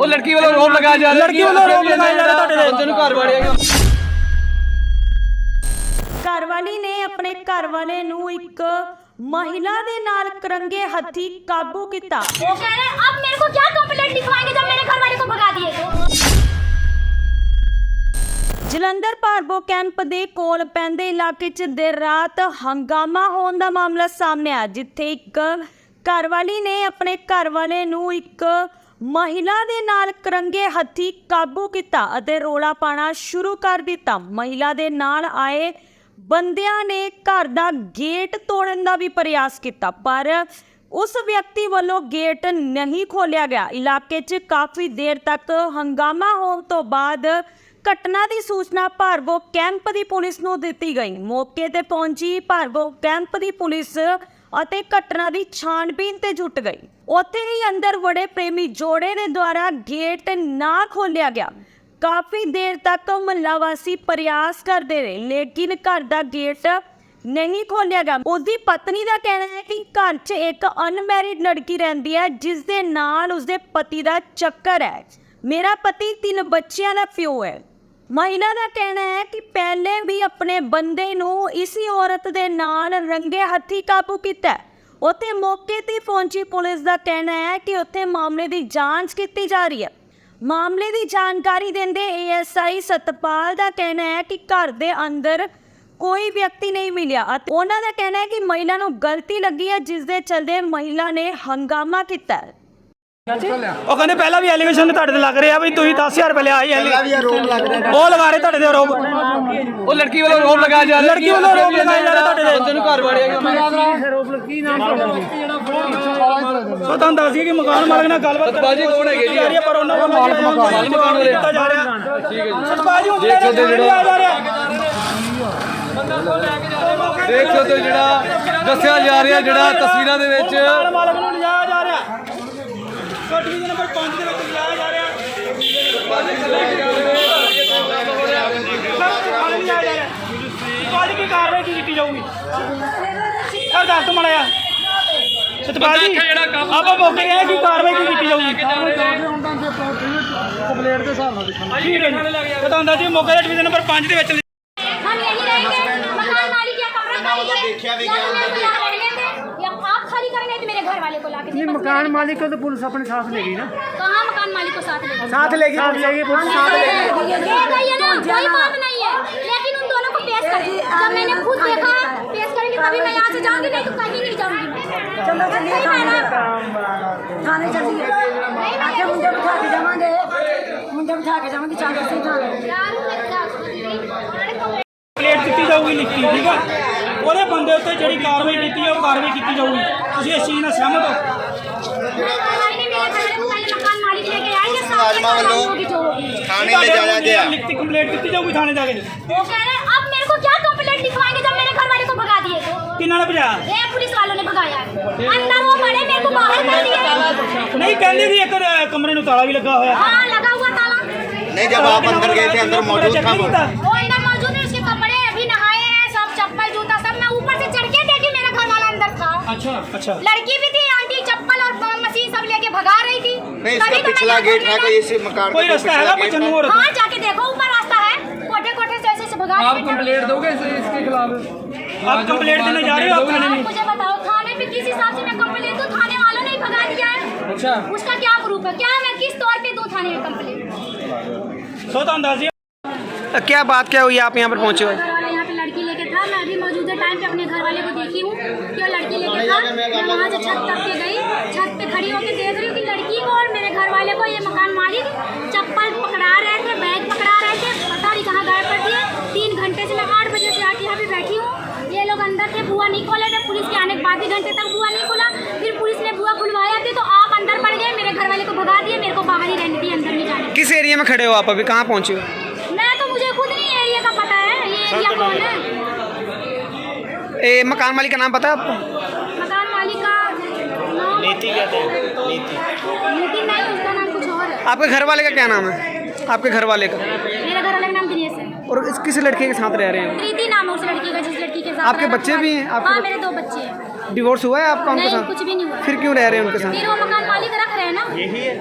ਉਹ ਲੜਕੀ ਵੱਲੋਂ ਰੋਪ ਲਗਾਇਆ ਜਾ ਰਿਹਾ ਲੜਕੀ ਵੱਲੋਂ ਰੋਪ ਲਗਾਇਆ ਜਾ ਰਿਹਾ ਤੁਹਾਡੇ ਤੇ ਨੂੰ ਘਰ ਵਾੜਿਆ ਘਰ ਘਰਵਾਲੀ ਨੇ ਆਪਣੇ ਘਰਵਾਲੇ ਨੂੰ ਇੱਕ ਮਹਿਲਾ ਦੇ ਨਾਲ ਕਰੰਗੇ ਹੱਥੀ ਕਾਬੂ ਕੀਤਾ ਉਹ ਕਹ ਰਿਹਾ अब ਮੇਰੇ ਕੋ क्या ਕੰਪਲੇਂਟ ਲਿਖਵਾਏਗੇ ਜਦ ਮੇਰੇ ਘਰ ਵਾਲੇ ਕੋ ਭਗਾ दिए ਜਲੰਧਰ ਪਾਰਬੋ ਕੈਂਪ ਦੇ ਕੋਲ ਪੈਂਦੇ ਇਲਾਕੇ 'ਚ ਦਿਨ ਰਾਤ ਹੰਗਾਮਾ ਹੋਣ ਦਾ ਮਾਮਲਾ ਸਾਹਮਣੇ ਆ ਜਿੱਥੇ ਇੱਕ ਘਰਵਾਲੀ ਨੇ ਆਪਣੇ ਘਰਵਾਲੇ ਨੂੰ ਇੱਕ ਮਹਿਲਾ ਦੇ ਨਾਲ ਕਰੰਗੇ ਹੱਥੀ ਕਾਬੂ ਕੀਤਾ ਅਤੇ ਰੋਲਾ ਪਾਣਾ ਸ਼ੁਰੂ ਕਰ ਦਿੱਤਾ ਮਹਿਲਾ ਦੇ ਨਾਲ ਆਏ ਬੰਦਿਆਂ ਨੇ ਘਰ ਦਾ ਗੇਟ ਤੋੜਨ ਦਾ ਵੀ ਪ੍ਰਯਾਸ ਕੀਤਾ ਪਰ ਉਸ ਵਿਅਕਤੀ ਵੱਲੋਂ ਗੇਟ ਨਹੀਂ ਖੋਲਿਆ ਗਿਆ ਇਲਾਕੇ 'ਚ ਕਾਫੀ ਦੇਰ ਤੱਕ ਹੰਗਾਮਾ ਹੋਣ ਤੋਂ ਬਾਅਦ ਘਟਨਾ ਦੀ ਸੂਚਨਾ ਭਾਰਵੋ ਕੈਂਪ ਦੀ ਪੁਲਿਸ ਨੂੰ ਦਿੱਤੀ ਗਈ ਮੌਕੇ ਤੇ ਪਹੁੰਚੀ ਭਾਰਵੋ ਕੈਂਪ ਦੀ ਪੁਲਿਸ ਅਤੇ ਘਟਨਾ ਦੀ ਛਾਣਬੀਨ ਤੇ ਜੁਟ ਗਈ ਉੱਥੇ ਹੀ ਅੰਦਰ ਵੜੇ ਪ੍ਰੇਮੀ ਜੋੜੇ ਦੇ ਦੁਆਰਾ ਗੇਟ ਨਾ ਖੋਲਿਆ ਗਿਆ ਕਾਫੀ ਦੇਰ ਤੱਕ ਮਹੱਲਾ ਵਾਸੀ ਪ੍ਰਯਾਸ ਕਰਦੇ ਰਹੇ ਲੇਕਿਨ ਘਰ ਦਾ ਗੇਟ ਨਹੀਂ ਖੋਲਿਆ ਗਿਆ ਉਹਦੀ ਪਤਨੀ ਦਾ ਕਹਿਣਾ ਹੈ ਕਿ ਘਰ 'ਚ ਇੱਕ ਅਨਮੈਰਿਡ ਲੜਕੀ ਰਹਿੰਦੀ ਹੈ ਜਿਸ ਦੇ ਨਾਲ ਉਸਦੇ ਪਤੀ ਦਾ ਚੱਕਰ ਹੈ ਮੇਰਾ ਪਤੀ ਤਿੰਨ ਬੱਚਿਆਂ ਦਾ ਪਿਓ ਹੈ ਮਹਿਲਾ ਦਾ ਕਹਿਣਾ ਹੈ ਕਿ ਪਹਿਲੇ ਵੀ ਆਪਣੇ ਬੰਦੇ ਨੂੰ ਇਸੇ ਔਰਤ ਦੇ ਨਾਲ ਰੰਗੇ ਹੱਥੀ ਕਾਬੂ ਕੀਤਾ ਉੱਥੇ ਮੌਕੇ ਤੇ ਪਹੁੰਚੀ ਪੁਲਿਸ ਦਾ ਕਹਿਣਾ ਹੈ ਕਿ ਉੱਥੇ ਮਾਮਲੇ ਦੀ ਜਾਂਚ ਕੀਤੀ ਜਾ ਰਹੀ ਹੈ ਮਾਮਲੇ ਦੀ ਜਾਣਕਾਰੀ ਦਿੰਦੇ ਏਐਸਆਈ ਸਤਪਾਲ ਦਾ ਕਹਿਣਾ ਹੈ ਕਿ ਘਰ ਦੇ ਅੰਦਰ ਕੋਈ ਵਿਅਕਤੀ ਨਹੀਂ ਮਿਲਿਆ ਅਤੇ ਉਹਨਾਂ ਦਾ ਕਹਿਣਾ ਹੈ ਕਿ ਮਹਿਲਾ ਨੂੰ ਗਲਤੀ ਲੱਗੀ ਹੈ ਜਿਸ ਦੇ ਚਲਦੇ ਮਹਿਲਾ ਨੇ ਹੰਗਾਮਾ ਕੀਤਾ ਉਹ ਕਹਿੰਦੇ ਪਹਿਲਾਂ ਵੀ ਐਲੀਵੇਸ਼ਨ ਤੁਹਾਡੇ ਤੇ ਲੱਗ ਰਿਹਾ ਬਈ ਤੁਸੀਂ 10000 ਰੁਪਏ ਲਿਆ ਹੀ ਉਹ ਲਗਾ ਰਹੇ ਤੁਹਾਡੇ ਤੇ ਰੋਬ ਉਹ ਲੜਕੀ ਵੱਲੋਂ ਰੋਬ ਲਗਾਇਆ ਜਾ ਲੜਕੀ ਵੱਲੋਂ ਰੋਬ ਲਗਾਇਆ ਜਾ ਤੁਹਾਡੇ ਤੇ ਤੈਨੂੰ ਘਰ ਵਾੜਿਆ ਕੀ ਨਾਮ ਸੋ ਤੁਹਾਨੂੰ ਦੱਸ ਕਿ ਮਕਾਨ ਮਾਲਕ ਨਾਲ ਗੱਲਬਾਤ ਬਾਜੀ ਕੋਣ ਹੈਗੇ ਜੀ ਪਰ ਉਹਨਾਂ ਦਾ ਮਾਲਕ ਮਕਾਨ ਮਕਾਨ ਜਾ ਰਿਹਾ ਠੀਕ ਹੈ ਜੀ ਬਾਜੀ ਉਹ ਲੈ ਕੇ ਜਿਹੜਾ ਦੇਖੋ ਤੇ ਜਿਹੜਾ ਦੱਸਿਆ ਜਾ ਰਿਹਾ ਜਿਹੜਾ ਤਸਵੀਰਾਂ ਦੇ ਵਿੱਚ ਮਾਲਕ ਨੂੰ ਲਿਆ ਡਿਵੀਜ਼ਨ ਨੰਬਰ 5 ਦੇ ਵਿੱਚ ਲਿਆ ਜਾ ਰਿਹਾ ਤੁਹਾਡੀ ਕੀ ਕਾਰਵਾਈ ਕੀਤੀ ਜਾਊਗੀ ਦੱਸ ਆਪਾਂ ਮੋਕੇ ਹੈ ਕੀ ਕਾਰਵਾਈ ਕੀਤੀ ਜਾਊਗੀ ਕੰਪਲੇਂਟ ਦੇ ਹਿਸਾਬ ਨਾਲ ਡਿਵੀਜ਼ਨ ਨੰਬਰ 5 ਦੇ ਵਿੱਚ ਹਮ ਯਹੀ ਮਕਾਨ ਮਾਲਿਕ ਜਾਂ ਕਮਰਾ ਮਾਲਿਕ ਦੇਖਿਆ ਵੀ ਗਿਆ तो मेरे को मकान मालिक को तो पुलिस अपने साथ लेगी ना कहाँ मकान मालिक को साथ लेगी साथ लेगी पुलिस साथ लेगी ये ना कोई बात नहीं है लेकिन उन दोनों को पेश कर जब मैंने खुद देखा पेश करेंगे तभी मैं यहाँ से जाऊंगी नहीं तो कहीं नहीं जाऊंगी चलो चलिए थाने चलिए मुझे बिठा के जावांगे मुझे बिठा के जावांगे चार की जाऊगी लिखी ठीक है वो बंद उत्ते जी कार्रवाई की कार्रवाई की जाऊगी अभी इस चीज़ में सहमत हो कमरे ताला भी लगा हुआ नहीं जब आप अंदर गए थे अंदर मौजूद था अच्छा अच्छा लड़की भी थी आंटी चप्पल और मशीन सब लेके भगा रही थी नहीं इसका तो पिछला गेट था कि इसी मकान कोई तो रास्ता है कोई और हां जाके देखो ऊपर रास्ता है कोठे कोठे से ऐसे से भगा आप कंप्लेंट दोगे इसे इसके खिलाफ आप कंप्लेंट देने जा रहे हो थाने में मुझे बताओ थाने में किस हिसाब से मैं कंप्लेंट दूं थाने वालों ने ही भगा दिया है अच्छा उसका क्या प्रूफ है क्या मैं किस तौर पे दूं थाने में कंप्लेंट सो तो अंदाजिया क्या बात क्या हुई आप यहाँ पर पहुंचे हुए हाँ, मैं वहाँ से छत तक के गई छत पे खड़ी होकर देख रही हूँ कि लड़की को और मेरे घर वाले को ये मकान मालिक चप्पल पकड़ा रहे थे बैग पकड़ा रहे थे पता नहीं कहाँ गायब कर दिए तीन घंटे से मैं आठ बजे से आके यहाँ पे बैठी हूँ ये लोग अंदर थे बुआ नहीं खोले थे पुलिस के आने के बाद घंटे तक बुआ नहीं खोला फिर पुलिस ने बुआ खुलवाया थी तो आप अंदर पड़ गए मेरे घर वाले को भगा दिए मेरे को बाहर ही रहने दिए अंदर नहीं जाने किस एरिया में खड़े हो आप अभी कहाँ पहुँचे हो ए, मकान मालिक का नाम पता है आपको नीति कहते हैं नीति आपके घर वाले का क्या नाम है आपके घर वाले का मेरा घर वाले का नाम दिनेश है और इस किस लड़के के साथ रह रहे हैं प्रीति नाम है उस लड़की का जिस लड़की के साथ आपके बच्चे भी हैं आपके हाँ, मेरे दो बच्चे हैं डिवोर्स हुआ है आपका उनके साथ कुछ भी नहीं हुआ फिर क्यों रह रहे हैं उनके साथ मकान मालिक है ना यही है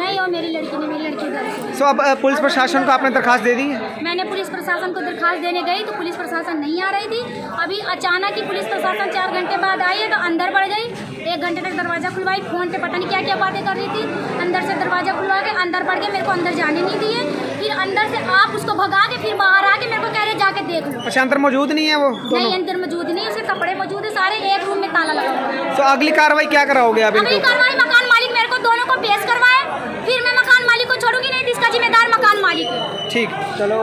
नहीं और मेरी लड़की ने मेरी लड़की सो so, अब पुलिस प्रशासन को आपने दरखास्त दे दी है मैंने पुलिस प्रशासन को दरखास्त देने गई तो पुलिस प्रशासन नहीं आ रही थी अभी अचानक ही पुलिस प्रशासन चार घंटे बाद आई है तो अंदर बढ़ गई एक घंटे तक दरवाज़ा खुलवाई फ़ोन पे पता नहीं क्या क्या बातें कर रही थी अंदर से दरवाज़ा खुलवा के अंदर बढ़ के मेरे को अंदर जाने नहीं दिए फिर अंदर से आप उसको भगा के फिर बाहर आके मेरे को कह रहे जाके देख लो अच्छा अंदर मौजूद नहीं है वो नहीं अंदर मौजूद नहीं उसके कपड़े मौजूद है सारे एक रूम में ताला लगा तो अगली कार्रवाई क्या कराओगे अभी कार्रवाई पेश करवाए फिर मैं मकान मालिक को छोड़ूंगी नहीं तो इसका जिम्मेदार मकान मालिक है ठीक चलो